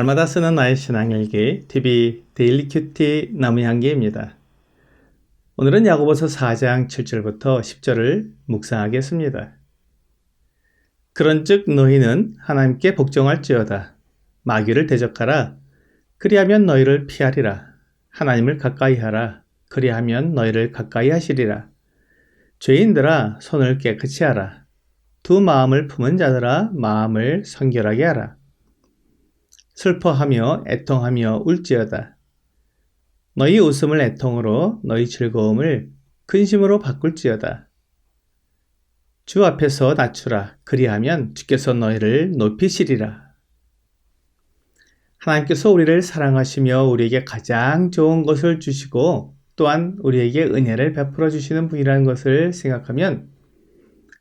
날마다 쓰는 나의 신앙일기 TV 데일리 큐티 나무향기입니다. 오늘은 야고보서 4장 7절부터 10절을 묵상하겠습니다. 그런즉 너희는 하나님께 복종할지어다. 마귀를 대적하라. 그리하면 너희를 피하리라. 하나님을 가까이 하라. 그리하면 너희를 가까이 하시리라. 죄인들아 손을 깨끗이 하라. 두 마음을 품은 자들아 마음을 성결하게 하라 슬퍼하며 애통하며 울지어다. 너희 웃음을 애통으로 너희 즐거움을 근심으로 바꿀지어다. 주 앞에서 낮추라. 그리하면 주께서 너희를 높이시리라. 하나님께서 우리를 사랑하시며 우리에게 가장 좋은 것을 주시고 또한 우리에게 은혜를 베풀어 주시는 분이라는 것을 생각하면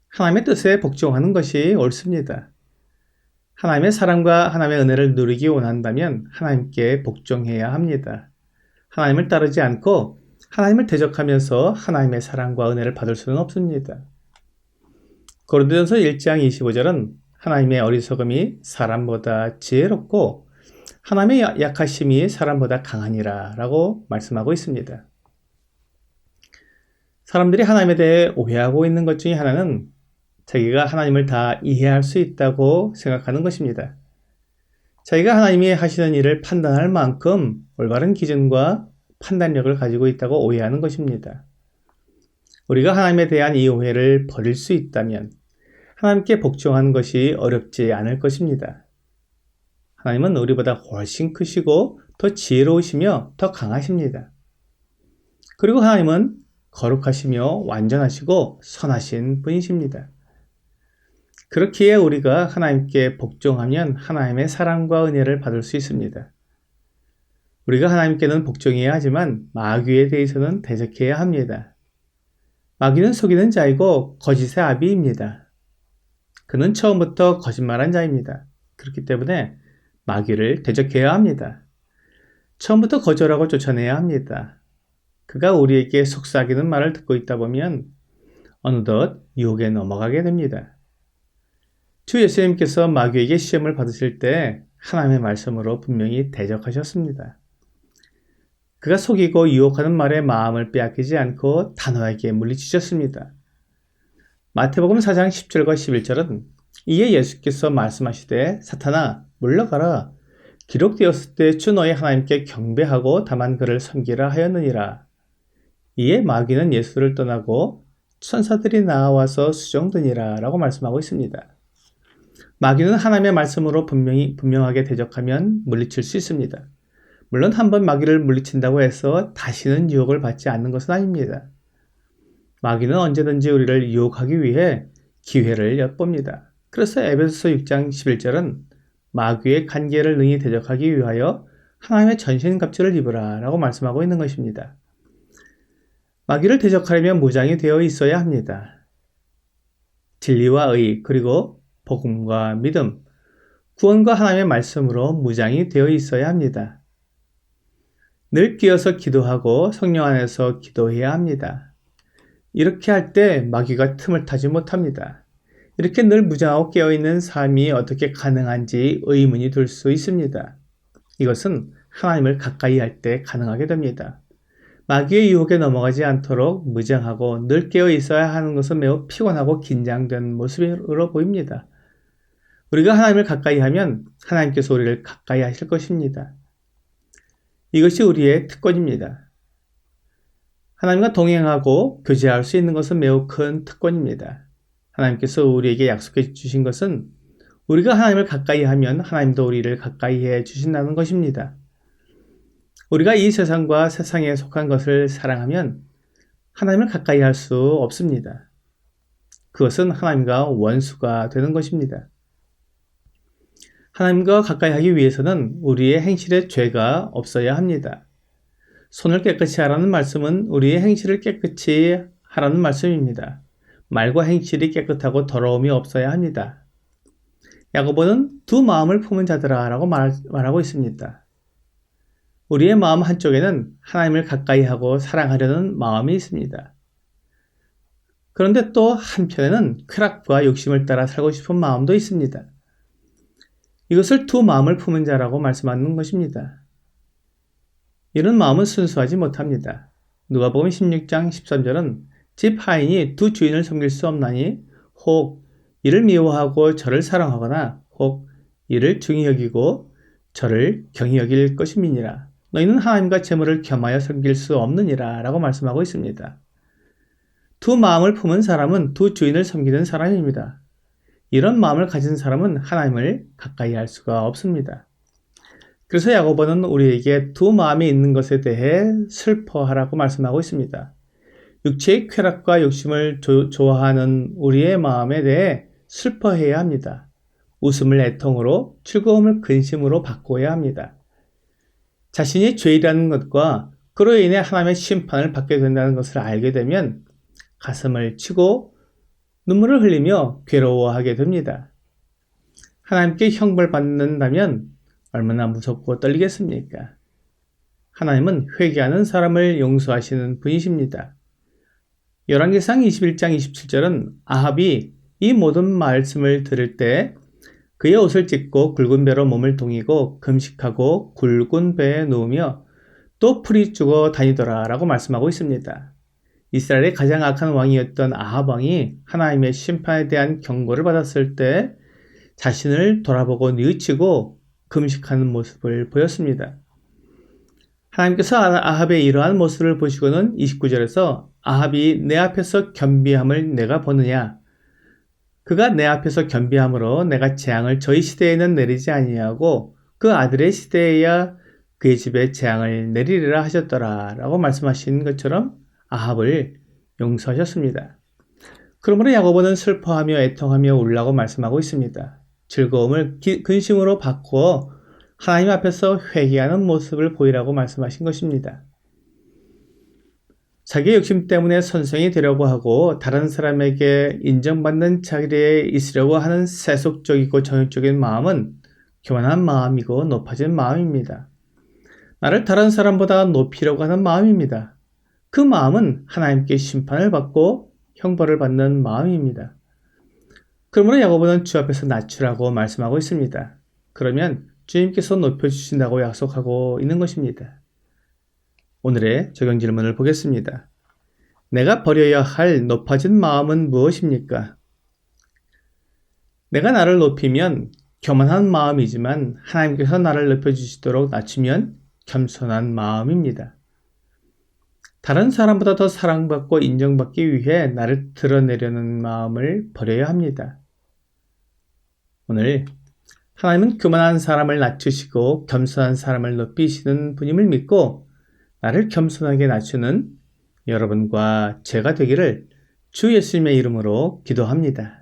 하나님의 뜻에 복종하는 것이 옳습니다. 하나님의 사랑과 하나님의 은혜를 누리기 원한다면 하나님께 복종해야 합니다. 하나님을 따르지 않고 하나님을 대적하면서 하나님의 사랑과 은혜를 받을 수는 없습니다. 고린도전서 1장 25절은 하나님의 어리석음이 사람보다 지혜롭고 하나님의 약하심이 사람보다 강하니라 라고 말씀하고 있습니다. 사람들이 하나님에 대해 오해하고 있는 것 중에 하나는 자기가 하나님을 다 이해할 수 있다고 생각하는 것입니다. 자기가 하나님이 하시는 일을 판단할 만큼 올바른 기준과 판단력을 가지고 있다고 오해하는 것입니다. 우리가 하나님에 대한 이 오해를 버릴 수 있다면 하나님께 복종하는 것이 어렵지 않을 것입니다. 하나님은 우리보다 훨씬 크시고 더 지혜로우시며 더 강하십니다. 그리고 하나님은 거룩하시며 완전하시고 선하신 분이십니다. 그렇기에 우리가 하나님께 복종하면 하나님의 사랑과 은혜를 받을 수 있습니다. 우리가 하나님께는 복종해야 하지만 마귀에 대해서는 대적해야 합니다. 마귀는 속이는 자이고 거짓의 아비입니다. 그는 처음부터 거짓말한 자입니다. 그렇기 때문에 마귀를 대적해야 합니다. 처음부터 거절하고 쫓아내야 합니다. 그가 우리에게 속삭이는 말을 듣고 있다 보면 어느덧 유혹에 넘어가게 됩니다. 주 예수님께서 마귀에게 시험을 받으실 때 하나님의 말씀으로 분명히 대적하셨습니다. 그가 속이고 유혹하는 말에 마음을 빼앗기지 않고 단호하게 물리치셨습니다. 마태복음 4장 10절과 11절은 이에 예수께서 말씀하시되 사탄아 물러가라 기록되었을 때 주 너희 하나님께 경배하고 다만 그를 섬기라 하였느니라. 이에 마귀는 예수를 떠나고 천사들이 나와서 수정드니라 라고 말씀하고 있습니다. 마귀는 하나님의 말씀으로 분명히, 분명하게 대적하면 물리칠 수 있습니다. 물론 한 번 마귀를 물리친다고 해서 다시는 유혹을 받지 않는 것은 아닙니다. 마귀는 언제든지 우리를 유혹하기 위해 기회를 엿봅니다. 그래서 에베소서 6장 11절은 마귀의 관계를 능히 대적하기 위하여 하나님의 전신갑주를 입으라 라고 말씀하고 있는 것입니다. 마귀를 대적하려면 무장이 되어 있어야 합니다. 진리와 의 그리고 복음과 믿음, 구원과 하나님의 말씀으로 무장이 되어 있어야 합니다. 늘 끼어서 기도하고 성령 안에서 기도해야 합니다. 이렇게 할 때 마귀가 틈을 타지 못합니다. 이렇게 늘 무장하고 깨어있는 삶이 어떻게 가능한지 의문이 들 수 있습니다. 이것은 하나님을 가까이 할 때 가능하게 됩니다. 마귀의 유혹에 넘어가지 않도록 무장하고 늘 깨어 있어야 하는 것은 매우 피곤하고 긴장된 모습으로 보입니다. 우리가 하나님을 가까이 하면 하나님께서 우리를 가까이 하실 것입니다. 이것이 우리의 특권입니다. 하나님과 동행하고 교제할 수 있는 것은 매우 큰 특권입니다. 하나님께서 우리에게 약속해 주신 것은 우리가 하나님을 가까이 하면 하나님도 우리를 가까이 해 주신다는 것입니다. 우리가 이 세상과 세상에 속한 것을 사랑하면 하나님을 가까이 할 수 없습니다. 그것은 하나님과 원수가 되는 것입니다. 하나님과 가까이 하기 위해서는 우리의 행실에 죄가 없어야 합니다. 손을 깨끗이 하라는 말씀은 우리의 행실을 깨끗이 하라는 말씀입니다. 말과 행실이 깨끗하고 더러움이 없어야 합니다. 야고보는 두 마음을 품은 자들아 라고 말, 말하고 있습니다. 우리의 마음 한쪽에는 하나님을 가까이 하고 사랑하려는 마음이 있습니다. 그런데 또 한편에는 쾌락과 욕심을 따라 살고 싶은 마음도 있습니다. 이것을 두 마음을 품은 자라고 말씀하는 것입니다. 이런 마음은 순수하지 못합니다. 누가복음 16장 13절은 집 하인이 두 주인을 섬길 수 없나니 혹 이를 미워하고 저를 사랑하거나 혹 이를 중히 여기고 저를 경히 여길 것임이니라. 너희는 하나님과 재물을 겸하여 섬길 수 없느니라 라고 말씀하고 있습니다. 두 마음을 품은 사람은 두 주인을 섬기는 사람입니다. 이런 마음을 가진 사람은 하나님을 가까이 할 수가 없습니다. 그래서 야고보는 우리에게 두 마음이 있는 것에 대해 슬퍼하라고 말씀하고 있습니다. 육체의 쾌락과 욕심을 조, 좋아하는 우리의 마음에 대해 슬퍼해야 합니다. 웃음을 애통으로 즐거움을 근심으로 바꿔야 합니다. 자신이 죄이라는 것과 그로 인해 하나님의 심판을 받게 된다는 것을 알게 되면 가슴을 치고 눈물을 흘리며 괴로워하게 됩니다. 하나님께 형벌받는다면 얼마나 무섭고 떨리겠습니까? 하나님은 회개하는 사람을 용서하시는 분이십니다. 열왕기상 21장 27절은 아합이 이 모든 말씀을 들을 때 그의 옷을 찢고 굵은 배로 몸을 동이고 금식하고 굵은 배에 누우며 또 풀이 죽어 다니더라 라고 말씀하고 있습니다. 이스라엘의 가장 악한 왕이었던 아합 왕이 하나님의 심판에 대한 경고를 받았을 때 자신을 돌아보고 뉘우치고 금식하는 모습을 보였습니다. 하나님께서 아합의 이러한 모습을 보시고는 29절에서 아합이 내 앞에서 겸비함을 내가 보느냐 그가 내 앞에서 겸비함으로 내가 재앙을 저희 시대에는 내리지 아니하고 그 아들의 시대에야 그의 집에 재앙을 내리리라 하셨더라 라고 말씀하신 것처럼 아합을 용서하셨습니다. 그러므로 야고보는 슬퍼하며 애통하며 울라고 말씀하고 있습니다. 즐거움을 기, 근심으로 바꾸어 하나님 앞에서 회개하는 모습을 보이라고 말씀하신 것입니다. 자기 욕심 때문에 선생이 되려고 하고 다른 사람에게 인정받는 자리에 있으려고 하는 세속적이고 정욕적인 마음은 교만한 마음이고 높아진 마음입니다. 나를 다른 사람보다 높이려고 하는 마음입니다. 그 마음은 하나님께 심판을 받고 형벌을 받는 마음입니다. 그러므로 야고보는 주 앞에서 낮추라고 말씀하고 있습니다. 그러면 주님께서 높여주신다고 약속하고 있는 것입니다. 오늘의 적용 질문을 보겠습니다. 내가 버려야 할 높아진 마음은 무엇입니까? 내가 나를 높이면 교만한 마음이지만 하나님께서 나를 높여주시도록 낮추면 겸손한 마음입니다. 다른 사람보다 더 사랑받고 인정받기 위해 나를 드러내려는 마음을 버려야 합니다. 오늘 하나님은 교만한 사람을 낮추시고 겸손한 사람을 높이시는 분임을 믿고 나를 겸손하게 낮추는 여러분과 제가 되기를 주 예수님의 이름으로 기도합니다.